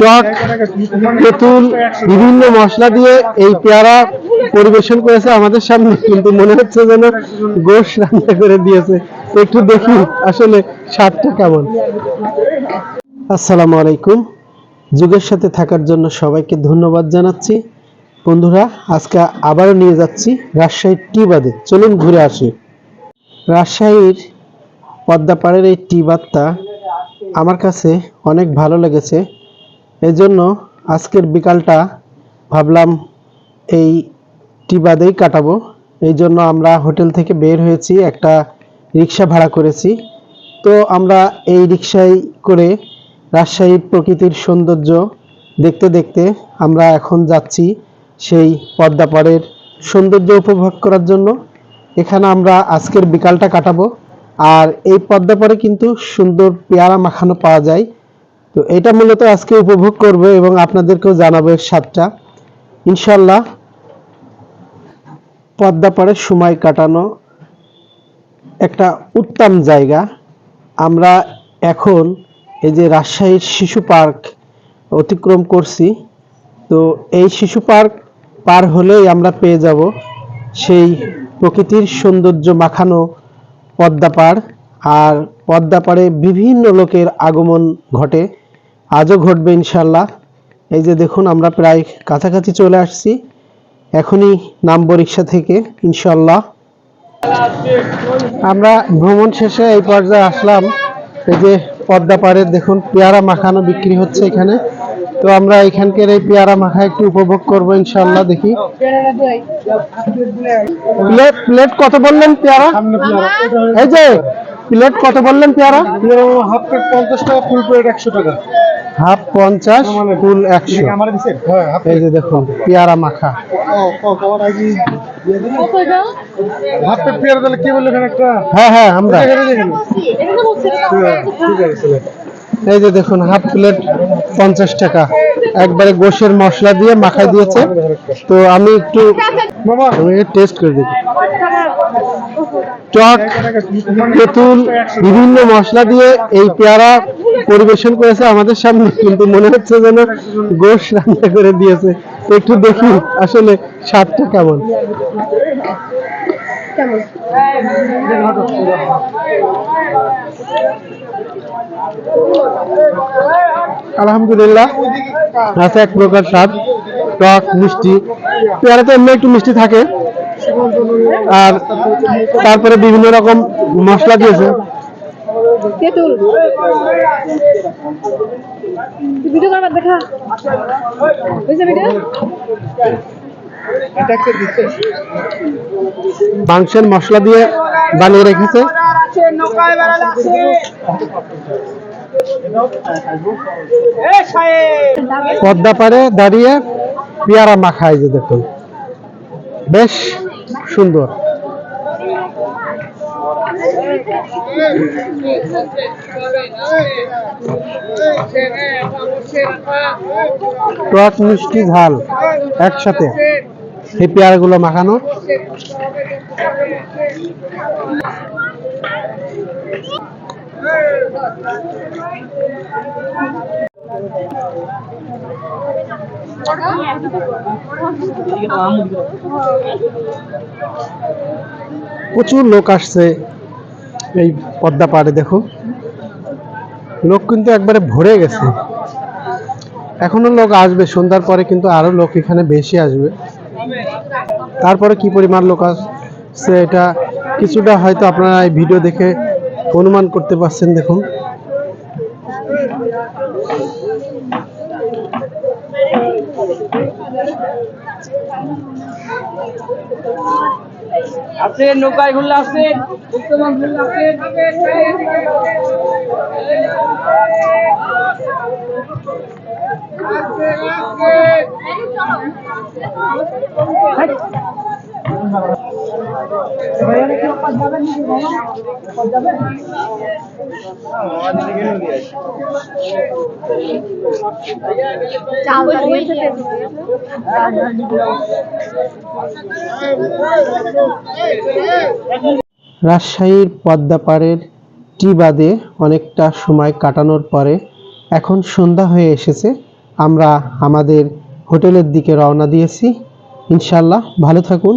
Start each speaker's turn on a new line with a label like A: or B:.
A: টক, তেঁতুল, বিভিন্ন মশলা দিয়ে এই পেয়ারা পরিবেশন করেছে আমাদের সামনে। কিন্তু মনে হচ্ছে যেন গোশ রান্না করে দিয়েছে। একটু দেখি আসলে স্বাদটা কেমন। আসসালামু আলাইকুম। যুগের সাথে থাকার জন্য সবাইকে ধন্যবাদ জানাচ্ছি। বন্ধুরা, আজকে আবারও নিয়ে যাচ্ছি রাজশাহীর টি বাদে। চলুন ঘুরে আসি। রাজশাহীর পদ্মাপাড়ের এই টি বাদটা আমার কাছে অনেক ভালো লেগেছে। এজন্য আজকের বিকালটা ভাবলাম এই টি বাদেই কাটাবো। এই জন্য আমরা হোটেল থেকে বের হয়েছি, একটা রিক্সা ভাড়া করেছি। তো আমরা এই রিক্সায় করে রাজশাহীর প্রকৃতির সৌন্দর্য দেখতে দেখতে আমরা এখন যাচ্ছি সেই পদ্মাপাড়ের সৌন্দর্য উপভোগ করার জন্য। এখানে আমরা আজকের বিকালটা কাটাবো। আর এই পদ্মা পরে কিন্তু সুন্দর পেয়ারা মাখানো পাওয়া যায়। তো এটা মূলত আজকে উপভোগ করব এবং আপনাদেরকেও জানাব এর স্বাদটা। ইনশাল্লাহ পদ্মা পরে সময় কাটানো একটা উত্তম জায়গা। আমরা এখন এই যে রাজশাহীর শিশু পার্ক অতিক্রম করছি। তো এই শিশু পার্ক পার হলেই আমরা পেয়ে যাব সেই প্রকৃতির সৌন্দর্য মাখানো পদ্মা পাড় আর পদ্মা পাড়ে বিভিন্ন লোকের আগমন ঘটে। আজও ঘটবে ইনশাল্লাহ এই যে দেখুন, আমরা প্রায় কাছাকাছি চলে আসছি। এখনই নামবো রিক্সা থেকে ইনশাল্লাহ আমরা ভ্রমণ শেষে এই পর্যায়ে আসলাম। এই যে পদ্মা পাড়ে দেখুন, পেয়ারা মাখানো বিক্রি হচ্ছে এখানে। তো আমরা এখানকার এই পেয়ারা মাখা একটু উপভোগ করব ইনশাল্লাহ দেখি। প্লেট প্লেট কত বললেন পেয়ারা? এই যে প্লেট কত বললেন পেয়ারা?
B: হাফ প্লেট পঞ্চাশ টাকা ফুল প্লেট একশো টাকা।
A: হাফ পঞ্চাশ ফুল একশো।
B: হ্যাঁ হাফ
A: এই যে দেখুন পেয়ারা মাখা।
B: হাফ প্লেট পেয়ারা তাহলে কি বললেন একটা?
A: হ্যাঁ হ্যাঁ আমরা। এই যে দেখুন হাফ প্লেট পঞ্চাশ টাকা। একবারে গোশের মশলা দিয়ে মাখাই দিয়েছে। তো আমি একটু টেস্ট করে দেখি। টক তেঁতুল বিভিন্ন মশলা দিয়ে এই পেয়ারা পরিবেশন করেছে আমাদের সামনে। কিন্তু মনে হচ্ছে যেন গোশ রান্না করে দিয়েছে। তো একটু দেখি আসলে স্বাদটা কেমন? আলহামদুলিল্লাহ আছে এক প্রকার স্বাদ টক মিষ্টি। পেয়ারা তো এমনি একটু মিষ্টি থাকে। আর তারপরে বিভিন্ন রকম মশলা দিয়েছে। মাংসের মশলা দিয়ে বানিয়ে রেখেছে। পদ্মা পারে দাঁড়িয়ে পেয়ারা মাখায় যে দেখুন। বেশ সুন্দর। টক মিষ্টি ঝাল একসাথে এই পেয়ারাগুলো মাখানো। প্রচুর লোক আসছে এই পদ্মা পাড়ে, দেখো। লোক কিন্তু একবারে ভরে গেছে। এখনও লোক আসবে, সন্ধ্যার পরে কিন্তু আরও লোক এখানে বেশি আসবে। তারপরে কি পরিমাণ লোক আসছে এটা, কিছুটা হয়তো আপনারা এই ভিডিও দেখে অনুমান করতে পারছেন দেখুন।
C: আছে নৌকায় ঘুরলে আছে উত্তমন
A: রাজশাহীর পদ্মা পাড়ের টি বাদে অনেকটা সময় কাটানোর পরে এখন সন্ধ্যা হয়ে এসেছে। আমরা আমাদের হোটেলের দিকে রওনা দিয়েছি। ইনশাল্লাহ ভালো থাকুন।